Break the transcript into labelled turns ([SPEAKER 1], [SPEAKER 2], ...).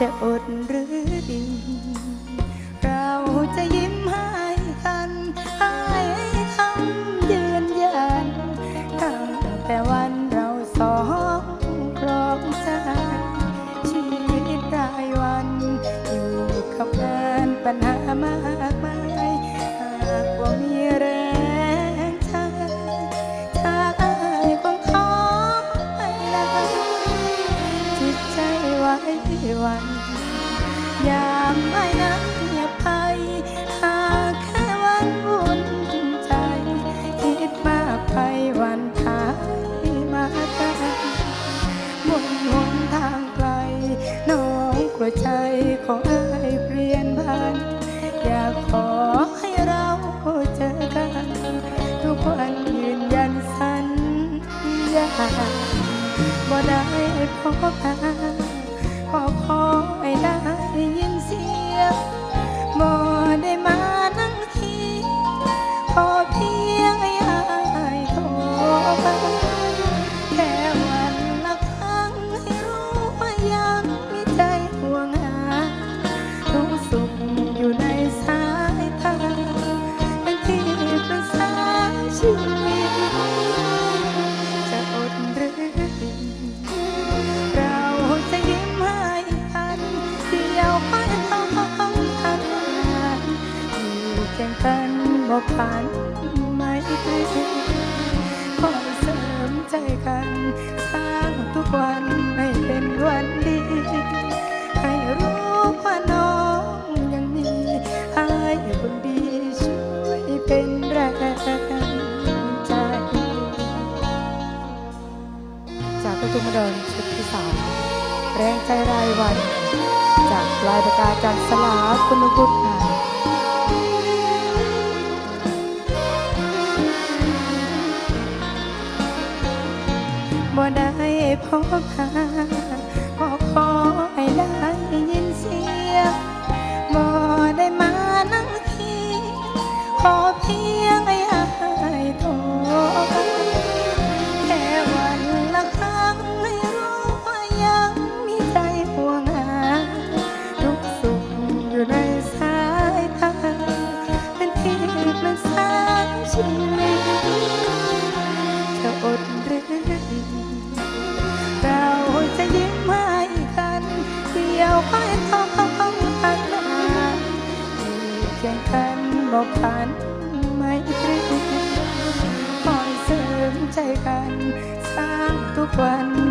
[SPEAKER 1] จะอดหรือดีเราจะยิ้มให้กันให้คำยืนยัน ตั้งแต่วันเราสองครองใจชีวิตรายวัน อยู่กับงานปัญหามาก ดพบกันขอขอให้ได้ บอกผ่านไม่ตรีคอยเสริมใจกัน สร้างทุกวันให้เป็นวันดี ให้รู้ว่าน้องยังมีอายคนดีช่วยเป็นแรงใจ จากประตูมดนชุดที่สามแรงใจรายวัน จากลายประกาศจันสลาคุณบุต บ่ได้พบหา เดียวค่อยท้องพันอยู่เคียงกันบอกผ่านไม่ตรีคอยเสริมใจกันสร้างทุกวันให้เป็นวัน